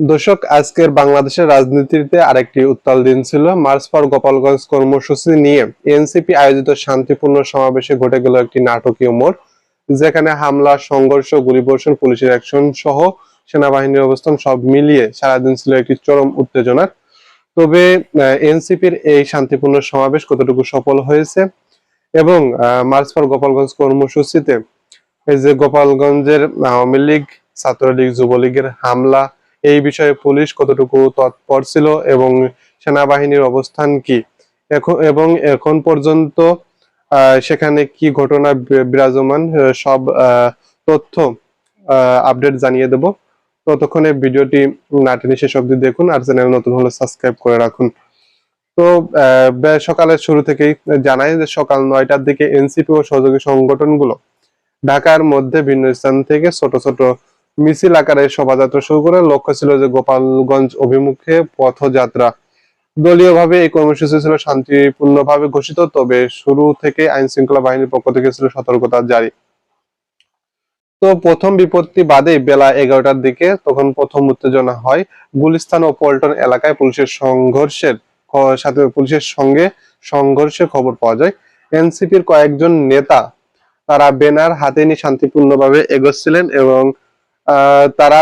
দর্শক, আজকের বাংলাদেশের রাজনীতিতে আরেকটি উত্তাল দিন ছিল। মার্চ ফর গোপালগঞ্জ কর্মসূচি নিয়ে এনসিপি আয়োজিত শান্তিপূর্ণ সমাবেশে ঘটে গেল একটি নাটকীয় মোড়, যেখানে হামলা, সংঘর্ষ, গুলিবর্ষণ, পুলিশের অ্যাকশন সহ সেনাবাহিনীর অবস্থান সব মিলিয়ে সারাদিন ছিল একটি চরম উত্তেজনার। তবে এনসিপির এই শান্তিপূর্ণ সমাবেশ কতটুকু সফল হয়েছে এবং মার্চ ফর গোপালগঞ্জ কর্মসূচিতে এই যে গোপালগঞ্জের আওয়ামী লীগ, ছাত্রলীগ, যুবলীগের হামলা এই বিষয়ে পুলিশ কতটুকু তৎপর ছিল এবং সেনাবাহিনীর অবস্থান কি? এখন, এবং এখন পর্যন্ত সেখানে কি ঘটনা বিরাজমান সব তথ্য আপডেট জানিয়ে দেব। ততক্ষণে ভিডিওটি নাটেনে শেষ অব্দি দেখুন আর চ্যানেল নতুন হলে সাবস্ক্রাইব করে রাখুন। তো সকালের শুরু থেকেই জানাই যে সকাল নয়টার দিকে এনসিপি ও সহযোগী সংগঠনগুলো ঢাকার মধ্যে ভিন্ন স্থান থেকে ছোট ছোট মিছিল আকারে শোভাযাত্রা শুরু করে লক্ষ্য ছিল যে গোপালগঞ্জ অভিমুখে পথযাত্রা দলীয়ভাবে এই কর্মসূচি ছিল শান্তিপূর্ণভাবে ঘোষিত, তবে শুরু থেকে আইন শৃঙ্খলা বাহিনীর পক্ষ থেকে ছিল সতর্কতা জারি। তো প্রথম বিপত্তি বাদে বেলা এগারোটার দিকে তখন প্রথম উত্তেজনা হয় গুলিস্তান ও পল্টন এলাকায় পুলিশের সংঘর্ষের সাথে পুলিশের সঙ্গে সংঘর্ষের খবর পাওয়া যায়। এনসিপির কয়েকজন নেতা, তারা ব্যানার হাতে নিয়ে শান্তিপূর্ণভাবে এগোচ্ছিলেন এবং তারা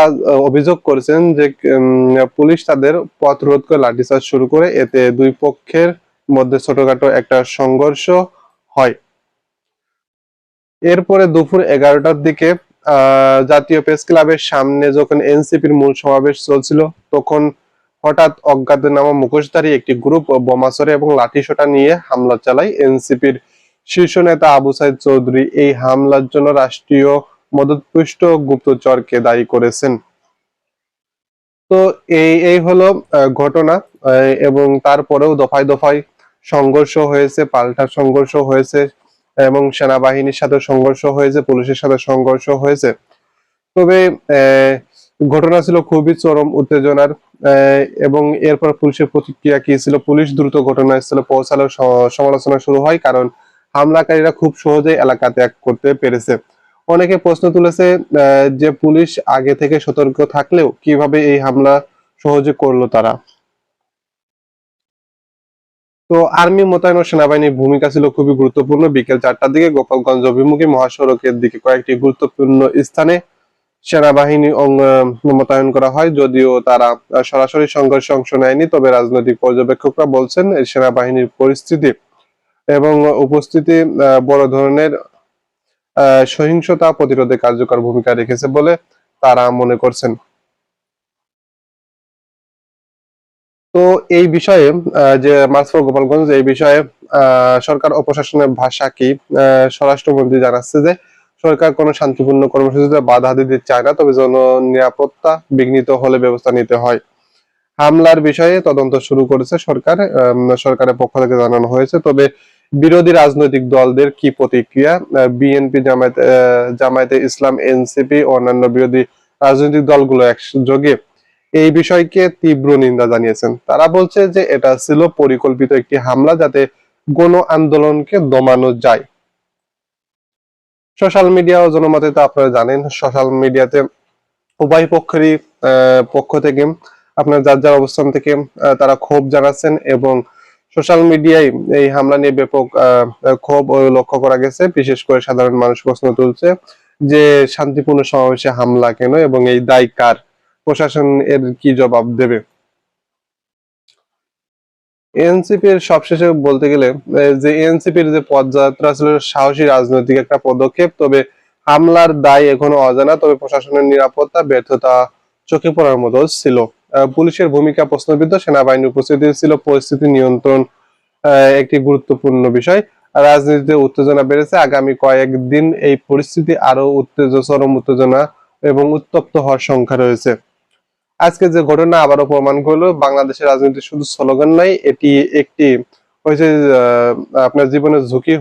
অভিযোগ করেছেন যে পুলিশ তাদের পথ রোধ করে লাঠিচার্জ শুরু করে, এতে দুই পক্ষের মধ্যে ছোটখাটো একটা সংঘর্ষ হয়। এরপরে দুপুর এগারোটার দিকে জাতীয় প্রেস ক্লাবের সামনে যখন এনসিপির মূল সমাবেশ চলছিল, তখন হঠাৎ অজ্ঞাতনামা মুখোশধারী একটি গ্রুপ বোমাসরে এবং লাঠিসোঁটা নিয়ে হামলা চালায় এনসিপির শীর্ষ নেতা আবু সাইদ চৌধুরী। এই হামলার জন্য রাষ্ট্রীয় মদতপুষ্ট গুপ্তচরকে দায়ী করেছেন। তো এই এই হলো ঘটনা এবং তারপরেও দফায় দফায় সংঘর্ষ হয়েছে, পাল্টা সংঘর্ষ হয়েছে, এবং সেনাবাহিনীর সাথে সংঘর্ষ হয়েছে, পুলিশের সাথে সংঘর্ষ হয়েছে। তবে ঘটনা ছিল খুবই চরম উত্তেজনার এবং এরপর পুলিশের প্রতিক্রিয়া কি ছিল? পুলিশ দ্রুত ঘটনাস্থলে পৌঁছালো সমালোচনা শুরু হয়, কারণ হামলাকারীরা খুব সহজেই এলাকা ত্যাগ করতে পেরেছে। অনেকে প্রশ্ন তুলেছে যে পুলিশ আগে থেকে সতর্ক থাকলেও কীভাবে এই হামলা সহজে করল তারা? তো আর্মি মোতায়েন ও সেনাবাহিনীর ভূমিকা ছিল খুবই গুরুত্বপূর্ণ। বিকেল চারটার দিকে গোপালগঞ্জ অভিমুখী মহাসড়কের দিকে কয়েকটি গুরুত্বপূর্ণ স্থানে সেনাবাহিনী মোতায়েন করা হয়, যদিও তারা সরাসরি সংঘর্ষে অংশ নেয়নি, তবে রাজনৈতিক পর্যবেক্ষকরা বলছেন সেনাবাহিনীর পরিস্থিতি এবং উপস্থিতি বড় ধরনের সহিংসতা প্রতিরোধে কার্যকর ভূমিকা রেখেছে বলে তারা মনে করছেন। তো এই বিষয়ে যে মার্চফর গোপালগঞ্জ, এই বিষয়ে সরকার ও প্রশাসনের ভাষা কি? স্বরাষ্ট্রমন্ত্রী জানাচ্ছে যে, সরকার কোনো শান্তিপূর্ণ কর্মসূচিতে বাধা দিতে চায় না, তবে জন নিরাপত্তা বিঘ্নিত হলে ব্যবস্থা নিতে হয়। হামলার বিষয়ে তদন্ত শুরু করেছে সরকার সরকারের পক্ষ থেকে জানানো হয়েছে। তবে বিরোধী রাজনৈতিক দলদের কি প্রতিক্রিয়া? বিএনপি জামায়াত জামায়াতে ইসলাম এনসিপি অন্যান্য বিরোধী রাজনৈতিক দলগুলো একযোগে এই বিষয়কে তীব্র নিন্দা জানিয়েছেন। তারা বলছে যে এটা ছিল পরিকল্পিত একটি হামলা যাতে গণ আন্দোলনকে দমানো যায়। সোশ্যাল মিডিয়া ও জনমতে তো আপনারা জানেন, সোশ্যাল মিডিয়াতে উভয় পক্ষেরই পক্ষ থেকে, আপনার যার যার অবস্থান থেকে তারা ক্ষোভ জানাচ্ছেন এবং সোশ্যাল মিডিয়ায় এই হামলা নিয়ে ব্যাপক ক্ষোভ লক্ষ্য করা গেছে। বিশেষ করে সাধারণ মানুষ প্রশ্ন তুলছে যে শান্তিপূর্ণ সমাবেশে হামলা কেন এবং এই দায় কার? প্রশাসন এর কি জবাব দেবে? এনসিপির সবশেষে বলতে গেলে যে এনসিপির যে পদযাত্রা ছিল সাহসী রাজনৈতিক একটা পদক্ষেপ, তবে হামলার দায় এখনও অজানা, তবে প্রশাসনের নিরাপত্তা, ব্যর্থতা চোখে পড়ার মতো ছিল। পুলিশের ভূমিকা প্রশ্নবিদ্ধ, সেনাবাহিনীর উপস্থিতি ছিল পরিস্থিতি নিয়ন্ত্রণ একটি গুরুত্বপূর্ণ বিষয়। রাজনীতিতে উত্তেজনা বেড়েছে। আগামী কয়েকদিন এই পরিস্থিতি আরও উত্তেজ, চরম উত্তেজনা এবং উত্তপ্ত হওয়ার সংখ্যা রয়েছে। আজকে যে ঘটনা আবারও প্রমাণ করল, বাংলাদেশের রাজনীতি শুধু স্লোগান নাই এটি একটি হয়েছে আপনার জীবনের ঝুঁকি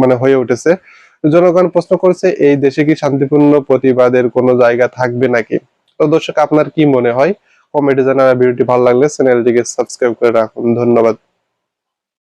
মানে হয়ে উঠেছে। জনগণ প্রশ্ন করছে, এই দেশে কি শান্তিপূর্ণ প্রতিবাদের কোনো জায়গা থাকবে নাকি? তো দর্শক, আপনার কি মনে হয়? কমেন্টে জানার ভিডিওটি ভালো লাগলে চ্যানেলটিকে সাবস্ক্রাইব করে রাখুন। ধন্যবাদ।